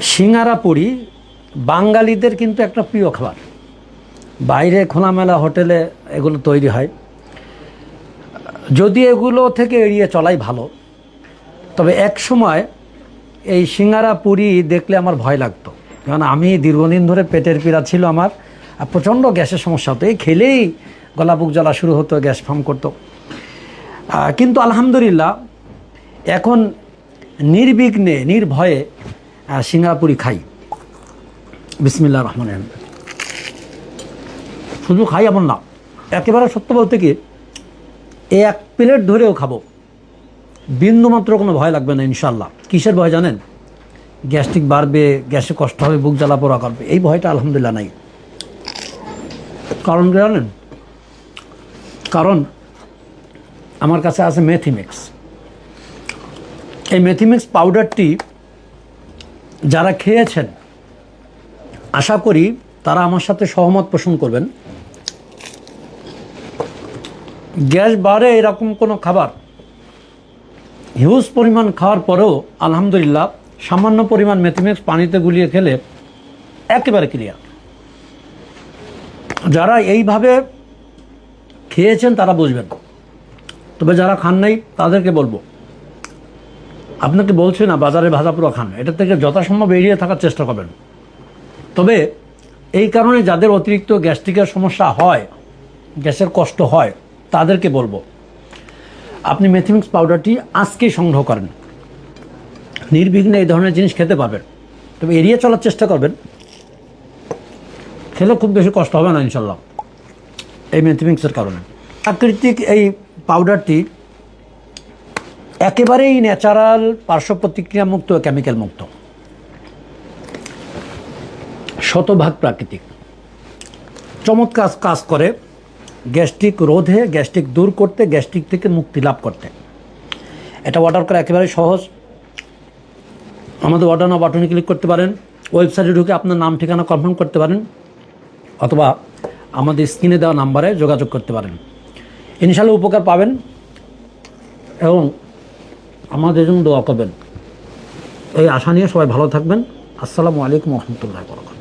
সিঙ্গারা পুরি বাঙালিদের কিন্তু একটা প্রিয় খাবার। বাইরে খোলামেলা হোটেলে এগুলো তৈরি হয়। যদি এগুলো থেকে এড়িয়ে চলাই ভালো, তবে এক সময় এই সিঙ্গারা পুরি দেখলে আমার ভয় লাগতো। কারণ আমি দীর্ঘদিন ধরে পেটের পীড়া ছিল আমার, আর প্রচণ্ড গ্যাসের সমস্যা হতো। এই খেলেই গলা বুক জ্বালা শুরু হতো, গ্যাস ফার্ম করতো। কিন্তু আলহামদুলিল্লাহ, এখন নির্বিঘ্নে, নির্ভয়ে আহ, সিঙ্গারা পুরি খাই। বিসমিল্লা রহমান রহিম। শুধু খাই এমন না একেবারে সত্য বলতে কি এক প্লেট ধরেও খাব। বিন্দুমাত্র কোনো ভয় লাগবে না ইনশাল্লাহ কিসের ভয় জানেন? গ্যাস্ট্রিক বাড়বে গ্যাসে কষ্ট হবে বুক জ্বালা পোড়া করবে। এই ভয়টা আলহামদুলিল্লাহ নাই। কারণ জানেন? কারণ আমার কাছে আছে মেথিমিক্স এই মেথিমিক্স পাউডারটি যারা খেয়েছেন, আশা করি তারা আমার সাথে সহমত পোষণ করবেন। গ্যাস বাড়ে এরকম কোনো খাবার, হিউজ পরিমাণ খাওয়ার পরেও আলহামদুলিল্লাহ সামান্য পরিমাণ মেথিমিক্স পানিতে গুলিয়ে খেলে একেবারে ক্লিয়ার যারা এইভাবে খেয়েছেন তারা বুঝবেন। তবে যারা খান নাই তাদেরকে বলব আপনাকে বলছি না, বাজারে ভাজা পুরো খান। এটা থেকে যথাসম্ভব এড়িয়ে থাকার চেষ্টা করবেন। তবে এই কারণে যাদের অতিরিক্ত গ্যাস্ট্রিকের সমস্যা হয়, গ্যাসের কষ্ট হয়, তাদেরকে বলব, আপনি মেথিমিক্স পাউডারটি আজকেই সংগ্রহ করেন। নির্বিঘ্নে এই ধরনের জিনিস খেতে পাবেন তবে এড়িয়ে চলার চেষ্টা করবেন। খেলে খুব বেশি কষ্ট হবে না, ইনশাল্লাহ, এই মেথিমিক্সের কারণে। প্রাকৃতিক এই পাউডারটি একেবারেই ন্যাচারাল পার্শ্ব প্রতিক্রিয়া মুক্ত কেমিক্যাল মুক্ত। শতভাগ প্রাকৃতিক। চমৎকার কাজ করে গ্যাস্ট্রিক রোধে, গ্যাস্ট্রিক দূর করতে, গ্যাস্ট্রিক থেকে মুক্তি লাভ করতে। এটা অর্ডার করা একেবারে সহজ। আমাদের অর্ডার না বাটনে ক্লিক করতে পারেন। ওয়েবসাইটে ঢুকে আপনার নাম, ঠিকানা কনফার্ম করতে পারেন। অথবা আমাদের স্ক্রিনে দেওয়া নাম্বারে যোগাযোগ করতে পারেন। ইনশাল্লাহ উপকার পাবেন। এবং আমাদের জন্য দোয়া করবেন। এই আশা নিয়ে সবাই ভালো থাকবেন। আসসালামু আলাইকুম রহমতুল্লাহ বরকাত